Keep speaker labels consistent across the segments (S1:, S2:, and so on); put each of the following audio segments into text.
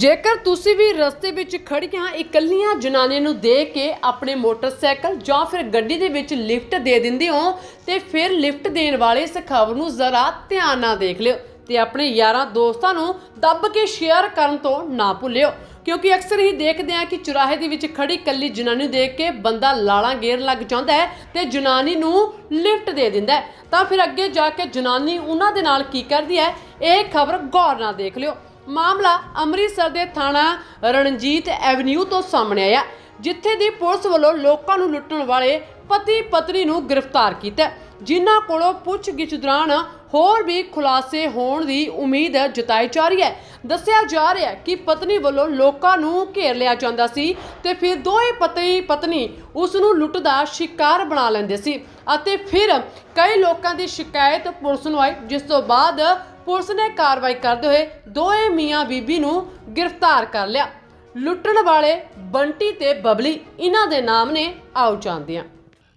S1: ਜੇਕਰ ਤੁਸੀਂ ਵੀ ਰਸਤੇ ਵਿੱਚ ਖੜੀਆਂ ਇਕੱਲੀਆਂ ਜਨਾਨੀਆਂ ਨੂੰ ਦੇਖ ਕੇ ਆਪਣੇ ਮੋਟਰਸਾਈਕਲ ਜਾਂ ਫਿਰ ਗੱਡੀ ਦੇ ਵਿੱਚ ਲਿਫਟ ਦੇ ਦਿੰਦੇ ਹੋ, ਤੇ ਫਿਰ ਲਿਫਟ ਦੇਣ ਵਾਲੇ ਇਸ ਖਬਰ ਨੂੰ ਜ਼ਰਾ ਧਿਆਨ ਨਾਲ ਦੇਖ ਲਿਓ ਤੇ ਆਪਣੇ ਯਾਰਾਂ ਦੋਸਤਾਂ ਨੂੰ ਦੱਬ ਕੇ ਸ਼ੇਅਰ ਕਰਨ ਤੋਂ ਨਾ ਭੁੱਲਿਓ। ਕਿਉਂਕਿ ਅਕਸਰ ਹੀ ਦੇਖਦੇ ਆ ਕਿ ਚੁਰਾਹੇ ਦੇ ਵਿੱਚ ਖੜੀ ਇਕੱਲੀ ਜਨਾਨੀ ਨੂੰ ਦੇਖ ਕੇ ਬੰਦਾ ਲਾਲਾਂ ਗੇਰ ਲੱਗ ਜਾਂਦਾ ਹੈ ਤੇ ਜਨਾਨੀ ਨੂੰ ਲਿਫਟ ਦੇ ਦਿੰਦਾ ਹੈ। ਤਾਂ ਫਿਰ ਅੱਗੇ ਜਾ ਕੇ ਜਨਾਨੀ ਉਹਨਾਂ ਦੇ ਨਾਲ ਕੀ ਕਰਦੀ ਹੈ, ਇਹ ਖਬਰ ਗੌਰ ਨਾਲ ਦੇਖ ਲਿਓ। ਮਾਮਲਾ ਅੰਮ੍ਰਿਤਸਰ ਦੇ ਥਾਣਾ ਰਣਜੀਤ ਐਵਨਿਊ ਤੋਂ ਸਾਹਮਣੇ ਆਇਆ, ਜਿੱਥੇ ਦੀ ਪੁਲਿਸ ਵੱਲੋਂ ਲੋਕਾਂ ਨੂੰ ਲੁੱਟਣ ਵਾਲੇ ਪਤੀ ਪਤਨੀ ਨੂੰ ਗ੍ਰਿਫਤਾਰ ਕੀਤਾ। ਜਿਨ੍ਹਾਂ ਕੋਲੋਂ ਪੁੱਛਗਿੱਛ ਦੌਰਾਨ ਹੋਰ ਵੀ ਖੁਲਾਸੇ ਹੋਣ ਦੀ ਉਮੀਦ ਜਤਾਈ ਜਾ ਰਹੀ ਹੈ। ਦੱਸਿਆ ਜਾ ਰਿਹਾ ਕਿ ਪਤਨੀ ਵੱਲੋਂ ਲੋਕਾਂ ਨੂੰ ਘੇਰ ਲਿਆ ਜਾਂਦਾ ਸੀ ਤੇ ਫਿਰ ਦੋਵੇਂ ਪਤੀ ਪਤਨੀ ਉਸ ਨੂੰ ਲੁੱਟ ਦਾ ਸ਼ਿਕਾਰ ਬਣਾ ਲੈਂਦੇ ਸੀ ਅਤੇ ਫਿਰ ਕਈ ਲੋਕਾਂ ਦੀ ਸ਼ਿਕਾਇਤ ਪੁਲਿਸ ਨੂੰ ਆਈ, ਜਿਸ ਤੋਂ ਬਾਅਦ ਪੁਲਿਸ ਨੇ ਕਾਰਵਾਈ ਕਰਦੇ ਹੋਏ ਦੋਵੇਂ ਮੀਆਂ ਬੀਬੀ ਨੂੰ ਗ੍ਰਿਫਤਾਰ ਕਰ ਲਿਆ। ਲੁੱਟਣ ਵਾਲੇ ਬੰਟੀ ਤੇ ਬਬਲੀ ਇਹਨਾਂ ਦੇ ਨਾਮ ਨੇ ਆਓ ਜਾਣਦੇ ਹਾਂ।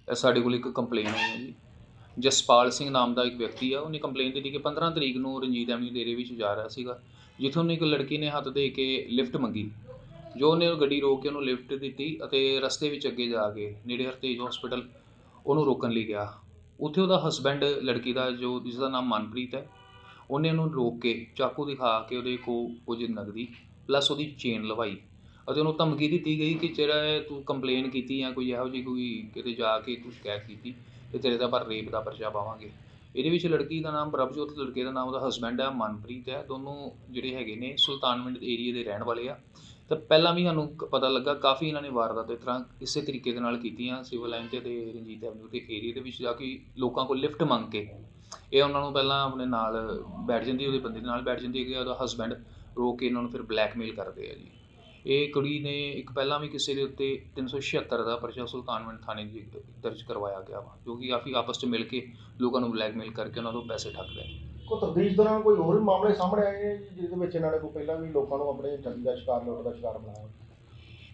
S2: ਇਹ ਸਾਡੇ ਕੋਲ ਇੱਕ ਕੰਪਲੇਨ ਆਈ ਹੈ ਜੀ। ਜਸਪਾਲ ਸਿੰਘ ਨਾਮ ਦਾ ਇੱਕ ਵਿਅਕਤੀ ਆ, ਉਹਨੇ ਕੰਪਲੇਨ ਦਿੱਤੀ ਕਿ 15 ਤਰੀਕ ਨੂੰ ਰਣਜੀਤ ਐਵਨਿਊ ਦੇ ਏਰੀਏ ਵਿੱਚ ਜਾ ਰਿਹਾ ਸੀਗਾ, ਜਿੱਥੋਂ ਉਹਨੂੰ ਇੱਕ ਲੜਕੀ ਨੇ ਹੱਥ ਦੇ ਕੇ ਲਿਫਟ ਮੰਗੀ, ਜੋ ਉਹਨੇ ਉਹ ਗੱਡੀ ਰੋਕ ਕੇ ਉਹਨੂੰ ਲਿਫਟ ਦਿੱਤੀ ਅਤੇ ਰਸਤੇ ਵਿੱਚ ਅੱਗੇ ਜਾ ਕੇ ਨੇੜੇ ਹਰਤੇਜ ਹਸਪੀਟਲ ਉਹਨੂੰ ਰੋਕਣ ਲਈ ਗਿਆ। ਉੱਥੇ ਉਹਦਾ ਹਸਬੈਂਡ ਲੜਕੀ ਦਾ, ਜੋ ਜਿਸ ਦਾ ਨਾਮ ਮਨਪ੍ਰੀਤ ਹੈ, ਉਹਨੇ ਉਹਨੂੰ ਰੋਕ ਕੇ ਚਾਕੂ ਦਿਖਾ ਕੇ ਉਹਦੇ ਕੋ ਕੁਝ ਨਗਦੀ ਪਲੱਸ ਉਹਦੀ ਚੇਨ ਲਵਾਈ ਅਤੇ ਉਹਨੂੰ ਧਮਕੀ ਦਿੱਤੀ ਗਈ ਕਿ ਜਿਹੜਾ ਇਹ ਤੂੰ ਕੰਪਲੇਨ ਕੀਤੀ ਜਾਂ ਕੋਈ ਇਹੋ ਜਿਹੀ ਕੋਈ ਕਿਤੇ ਜਾ ਕੇ ਤੂੰ ਸ਼ਿਕਾਇਤ ਕੀਤੀ ਤੇ ਤੇਰੇ ਦਾ ਪਰ ਰੇਪ ਦਾ ਪਰਚਾ ਪਾਵਾਂਗੇ। ਇਹਦੇ ਵਿੱਚ ਲੜਕੀ ਦਾ ਨਾਮ ਪ੍ਰਭਜੋਤ, ਲੜਕੇ ਦਾ ਨਾਮ ਉਹਦਾ ਹਸਬੈਂਡ ਹੈ ਮਨਪ੍ਰੀਤ ਹੈ। ਦੋਨੋਂ ਜਿਹੜੇ ਹੈਗੇ ਨੇ ਸੁਲਤਾਨਵਿੰਡ ਏਰੀਏ ਦੇ ਰਹਿਣ ਵਾਲੇ ਆ। ਤਾਂ ਪਹਿਲਾਂ ਵੀ ਸਾਨੂੰ ਪਤਾ ਲੱਗਾ, ਕਾਫੀ ਇਹਨਾਂ ਨੇ ਵਾਰਦਾਤ ਇਸ ਤਰ੍ਹਾਂ ਇਸੇ ਤਰੀਕੇ ਦੇ ਨਾਲ ਕੀਤੀਆਂ ਸਿਵਲ ਲਾਈਨ ਤੇ ਤੇ ਰਣਜੀਤ ਐਵਨਿਊ ਦੇ ਏਰੀਏ ਦੇ ਵਿੱਚ ਜਾ ਕੇ ਲੋਕਾਂ ਕੋਲ ਲਿਫਟ ਮੰਗ ਕੇ। ਇਹ ਉਹਨਾਂ ਨੂੰ ਪਹਿਲਾਂ ਆਪਣੇ ਨਾਲ ਬੈਠ ਜਾਂਦੀ, ਉਹਦੇ ਬੰਦੇ ਦੇ ਨਾਲ ਬੈਠ ਜਾਂਦੀ ਹੈ ਉਹਦਾ ਹਸਬੈਂਡ ਰੋਕ ਕੇ ਇਹਨਾਂ ਨੂੰ ਫਿਰ ਬਲੈਕਮੇਲ ਕਰਦੇ ਆ ਜੀ। ਇਹ ਕੁੜੀ ਨੇ ਇੱਕ ਪਹਿਲਾਂ ਵੀ ਕਿਸੇ ਦੇ ਉੱਤੇ 376 ਦਾ ਪਰਚਾ ਸੁਲਤਾਨਵਿੰਡ ਥਾਣੇ ਦੀ ਦਰਜ ਕਰਵਾਇਆ ਗਿਆ ਵਾ ਜੋ ਕਿ ਕਾਫੀ ਆਪਸ 'ਚ ਮਿਲ ਕੇ ਲੋਕਾਂ ਨੂੰ ਬਲੈਕਮੇਲ ਕਰਕੇ ਉਹਨਾਂ ਤੋਂ ਪੈਸੇ ਠੱਗਦੇ ਨੇ
S3: ਕੋ ਤਬਦੀਲ ਦੌਰਾਨ ਕੋਈ ਹੋਰ ਵੀ ਮਾਮਲੇ ਸਾਹਮਣੇ ਆਏ ਨੇ ਜੀ, ਜਿਹਦੇ ਵਿੱਚ ਇਹਨਾਂ ਨੇ ਕੋਈ ਪਹਿਲਾਂ ਵੀ ਲੋਕਾਂ ਨੂੰ ਆਪਣੇ ਠੱਗੀ ਦਾ ਸ਼ਿਕਾਰ ਲੁੱਟ ਦਾ ਸ਼ਿਕਾਰ ਬਣਾਇਆ?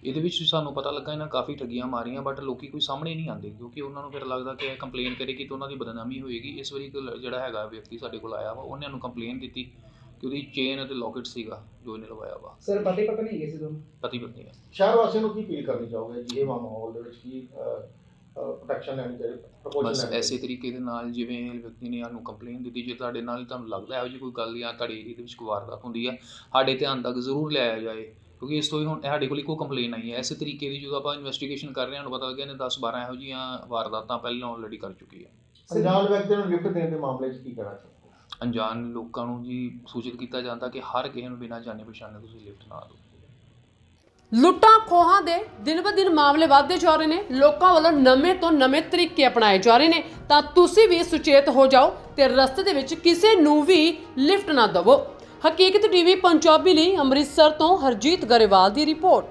S2: ਇਹਦੇ ਵਿੱਚ ਸਾਨੂੰ ਪਤਾ ਲੱਗਾ ਇਹਨਾਂ ਕਾਫੀ ਠੱਗੀਆਂ ਮਾਰੀਆਂ ਬਟ ਲੋਕੀ ਕੋਈ ਸਾਹਮਣੇ ਨਹੀਂ ਆਉਂਦੇ ਕਿਉਂਕਿ ਉਹਨਾਂ ਨੂੰ ਫਿਰ ਲੱਗਦਾ ਕਿ ਇਹ ਕੰਪਲੇਨ ਕਰੇਗੀ ਤਾਂ ਉਹਨਾਂ ਦੀ ਬਦਨਾਮੀ ਹੋਏਗੀ। ਇਸ ਵਾਰੀ ਜਿਹੜਾ ਹੈਗਾ ਵਿਅਕਤੀ ਸਾਡੇ ਕੋਲ ਆਇਆ ਵਾ ਉਹਨੇ ਨੂੰ ਕੰਪਲੇਨ ਦਿੱਤੀ। ਕਿ ਉਹਦੀ ਚੇਨ ਅਤੇ ਲੋਕਟ ਸੀਗਾ ਜੋ ਇਹਨੇ ਲਵਾਇਆ ਵਾ।
S4: ਸਰ ਪਤੀ ਪਤਨੀ ਹੈਗੇ ਸੀ ਦੋਨੋਂ?
S2: ਪਤੀ ਪਤਨੀ ਹੈ
S3: ਸ਼ਹਿਰ ਵਾਸੀਆਂ ਨੂੰ ਕੀ ਅਪੀਲ ਕਰਨੀ ਚਾਹੋਗੇ ਜੀ ਇਹ ਮਾਹੌਲ ਦੇ ਵਿੱਚ ਕੀ ਪ੍ਰੋਟੈਕਸ਼ਨ ਲੈਣੀ ਚਾਹੀਦੀ
S2: ਬਸ
S3: ਪ੍ਰੋਪੋਜ਼ਲ
S2: ਐਸੇ ਤਰੀਕੇ ਦੇ ਨਾਲ ਜਿਵੇਂ ਇਹ ਵਿਅਕਤੀ ਨੇ ਸਾਨੂੰ ਕੰਪਲੇਨ ਦਿੱਤੀ ਜੇ ਤੁਹਾਡੇ ਨਾਲ ਤੁਹਾਨੂੰ ਲੱਗਦਾ ਇਹੋ ਜਿਹੀ ਕੋਈ ਗੱਲ ਜਾਂ ਤੁਹਾਡੇ ਏਰੀਏ ਦੇ ਵਿੱਚ ਕੋਈ ਵਾਰਦਾਤ ਹੁੰਦੀ ਆ ਸਾਡੇ ਧਿਆਨ ਤੱਕ ਜ਼ਰੂਰ ਲਿਆਇਆ ਜਾਏ ਕਿਉਂਕਿ ਇਸ ਤੋਂ ਹੀ ਹੁਣ ਸਾਡੇ ਕੋਲ ਇੱਕੋ ਕੰਪਲੇਨ ਆਈ ਹੈ। ਐਸੇ ਤਰੀਕੇ ਦੀ ਜਦੋਂ ਆਪਾਂ ਇਨਵੈਸਟੀਗੇਸ਼ਨ ਕਰ ਰਹੇ ਹਾਂ ਸਾਨੂੰ ਪਤਾ ਲੱਗਿਆ ਨੇ 10 12 ਇਹੋ ਜਿਹੀਆਂ ਵਾਰਦਾਤਾਂ ਪਹਿਲਾਂ ਆਲਰੇਡੀ ਕਰ ਚੁੱਕੀ ਹੈ
S3: ਅਣਜਾਣ ਵਿਅਕਤੀ ਨੂੰ ਲਿਫਟ ਦੇਣ ਦੇ ਮਾਮਲੇ 'ਚ ਕੀ ਕਹਿਣਾ ਚਾਹੋਗੇ?
S2: ਅਣਜਾਣ ਲੋਕਾਂ ਨੂੰ ਜੀ ਸੂਚਿਤ ਕੀਤਾ ਜਾਂਦਾ ਕਿ ਹਰ ਕਿਸੇ ਨੂੰ ਬਿਨਾਂ ਜਾਣੇ ਪਛਾਣੇ ਤੁਸੀਂ ਲਿਫਟ ਨਾ ਦਿਓ।
S1: ਲੁੱਟਾਂ ਖੋਹਾਂ ਦੇ ਦਿਨ ਬ ਦਿਨ ਮਾਮਲੇ ਵੱਧਦੇ ਜਾ ਰਹੇ ਨੇ, ਲੋਕਾਂ ਵੱਲੋਂ ਨਵੇਂ ਤੋਂ ਨਵੇਂ ਤਰੀਕੇ ਅਪਣਾਏ ਜਾ ਰਹੇ ਨੇ। ਤਾਂ ਤੁਸੀਂ ਵੀ ਸੁਚੇਤ ਹੋ ਜਾਓ ਤੇ ਰਸਤੇ ਦੇ ਵਿੱਚ ਕਿਸੇ ਨੂੰ ਵੀ ਲਿਫਟ ਨਾ ਦਿਵੋ। ਹਕੀਕਤ ਟੀਵੀ, ਪੰਜਾਬੀ ਲਈ ਅੰਮ੍ਰਿਤਸਰ ਤੋਂ ਹਰਜੀਤ ਗਰੇਵਾਲ ਦੀ ਰਿਪੋਰਟ।